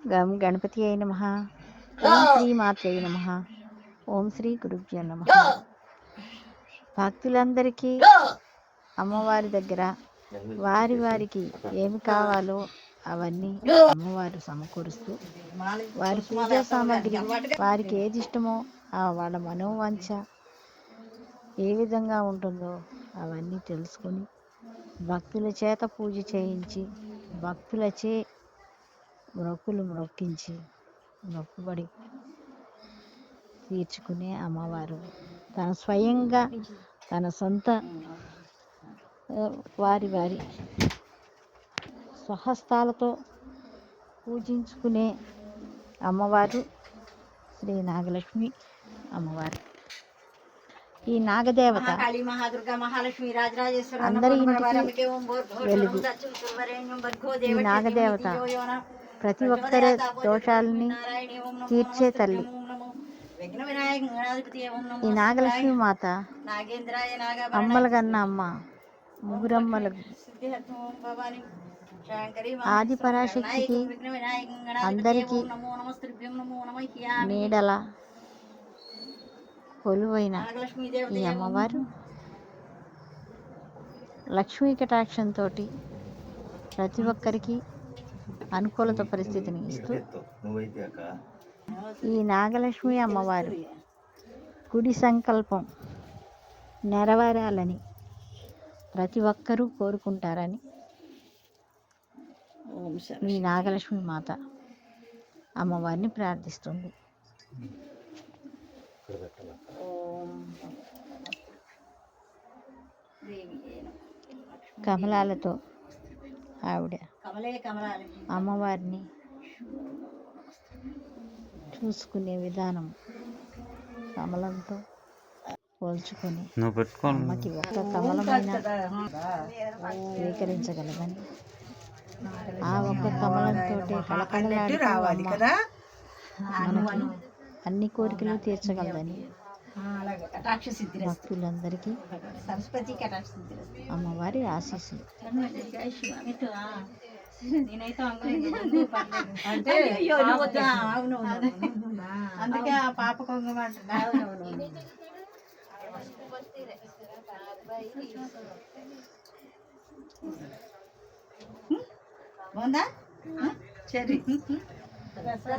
గం గణపతి అయిన నమ ఓం శ్రీ మాత్రే నమ. ఓం శ్రీ గురుభ్యో నమ. భక్తులందరికీ అమ్మవారి దగ్గర వారి వారికి ఏమి కావాలో అవన్నీ అమ్మవారు సమకూరుస్తూ వారి పూజా సామాగ్రి వారికి ఏది ఇష్టమో ఆ వాళ్ళ మనోవాంఛ ఏ విధంగా ఉంటుందో అవన్నీ తెలుసుకొని భక్తుల చేత పూజ చేయించి భక్తులచే మొక్కులు మొక్కించి మొక్కుబడి తీర్చుకునే అమ్మవారు. తన స్వయంగా తన సొంత వారి వారి స్వహస్తాలతో పూజించుకునే అమ్మవారు శ్రీ నాగలక్ష్మి అమ్మవారు. ఈ నాగదేవత అందరి వెలుగు. ఈ నాగదేవత ప్రతి ఒక్కరి దోషాలని తీర్చే తల్లి. ఈ నాగలక్ష్మి మాత నాగ అమ్మల కన్న అమ్మ ముగ్గురమ్మల ఆది పరాశక్తికి అందరికీ నీడల కొలువైన ఈ అమ్మవారు లక్ష్మీ కటాక్షంతో ప్రతి ఒక్కరికి అనుకూలత పరిస్థితిని ఇస్తూ ఈ నాగలక్ష్మి అమ్మవారు గుడి సంకల్పం నెరవేరాలని ప్రతి ఒక్కరూ కోరుకుంటారని. మీ నాగలక్ష్మి మాత అమ్మవారిని ప్రార్థిస్తుంది ఓం దేవి కమలాలతో ఆవిడ. అమ్మవారిని చూసుకునే విధానం కమలంతో పోల్చుకొని అమ్మకి ఒక్క కమలమైన స్వీకరించగలదని. ఆ ఒక్క కమలంతో రావాలి కదా. అన్ని కోరికలు తీర్చగలదని. భక్తులందరికీ అమ్మవారి ఆశీస్సులు. నేనైతే అంటే అవును అందుకే ఆ పాప కొంగ అంటున్నా. బాగుందా? సరే సరే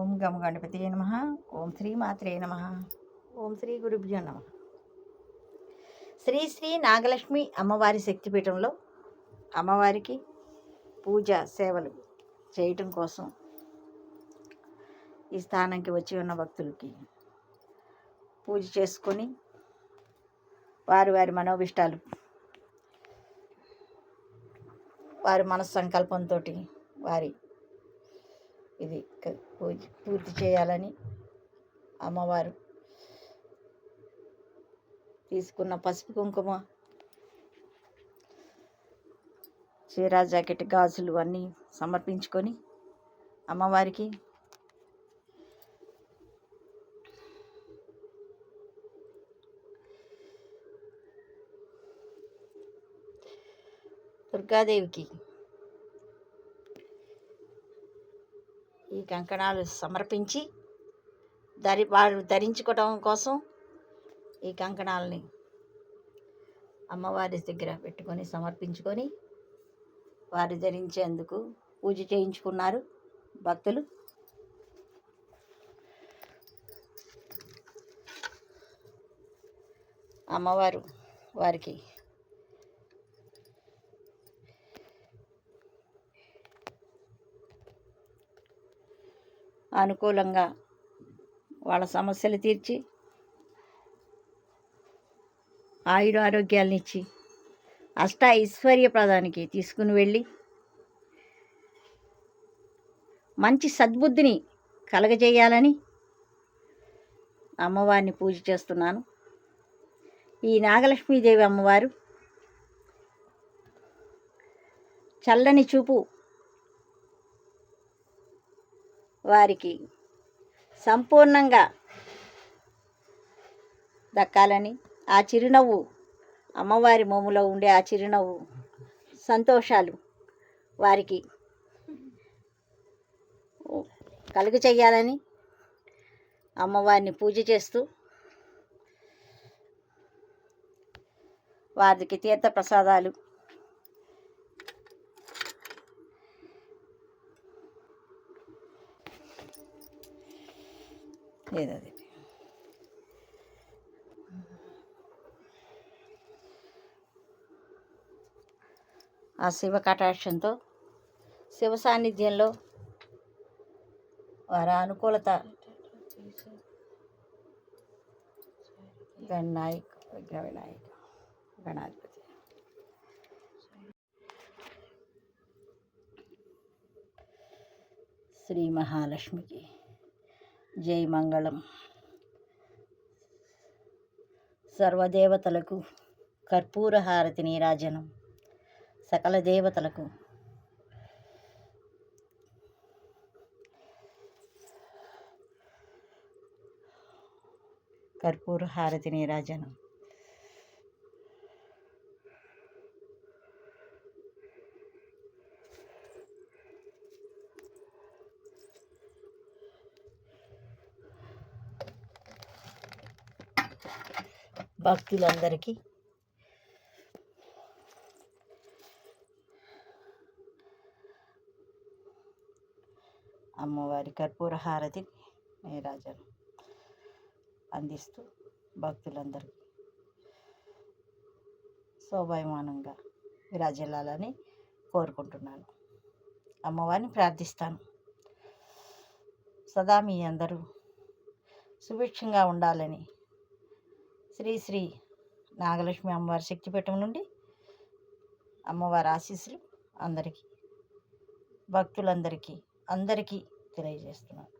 ఓం గమ గణపతి నమ. ఓం శ్రీ మాత్రే నమ. ఓం శ్రీ గురుభ్యో నమ. శ్రీ శ్రీ నాగలక్ష్మి అమ్మవారి శక్తిపీఠంలో అమ్మవారికి పూజ సేవలు చేయటం కోసం ఈ స్థానానికి వచ్చి ఉన్న భక్తులకి పూజ చేసుకొని వారి వారి మనోభిష్టాలు వారి మనస్సంకల్పంతో వారి ఇది పూర్తి చేయాలని అమ్మవారు తీసుకున్న పసుపు కుంకుమ చీర జాకెట్ గాజులు అన్నీ సమర్పించుకొని అమ్మవారికి దుర్గాదేవికి ఈ కంకణాలు సమర్పించి ధరి వారు ధరించుకోవడం కోసం ఈ కంకణాలని అమ్మవారి దగ్గర పెట్టుకొని సమర్పించుకొని వారు ధరించేందుకు పూజ చేయించుకున్నారు భక్తులు. అమ్మవారు వారికి అనుకూలంగా వాళ్ళ సమస్యలు తీర్చి ఆయుర ఆరోగ్యాలను ఇచ్చి అష్ట ఐశ్వర్య ప్రదానికి తీసుకుని వెళ్ళి మంచి సద్బుద్ధిని కలగజేయాలని అమ్మవారిని పూజ చేస్తున్నాను. ఈ నాగలక్ష్మీదేవి అమ్మవారు చల్లని చూపు వారికి సంపూర్ణంగా దక్కాలని ఆ చిరునవ్వు అమ్మవారి మోములో ఉండే ఆ చిరునవ్వు సంతోషాలు వారికి కలుగు చేయాలని అమ్మవారిని పూజ చేస్తూ వారికి తీర్థ ప్రసాదాలు ఏదది ఆ శివ కటాక్షంతో శివ సాన్నిధ్యంలో వారి అనుకూలత గణనాయక్ విఘ్న వినాయక గణాధిపతి. శ్రీ మహాలక్ష్మికి జై మంగళం. సర్వదేవతలకు కర్పూర హారతి నీరాజనం సకల దేవతలకు కర్పూర హారతి నీరాజనం భక్తులందరికీ. అమ్మవారి కర్పూర హారతి నీరాజనం అందిస్తూ భక్తులందరికీ. శోభాయమానంగా విరాజిల్లాలని కోరుకుంటున్నాను. అమ్మవారిని ప్రార్థిస్తాను. సదా మీ అందరూ సుభిక్షంగా ఉండాలని శ్రీ శ్రీ నాగలక్ష్మి అమ్మవారి శక్తిపీఠం నుండి అమ్మవారి ఆశీస్సులు అందరికీ భక్తులందరికీ అందరికీ తెలియజేస్తున్నాను.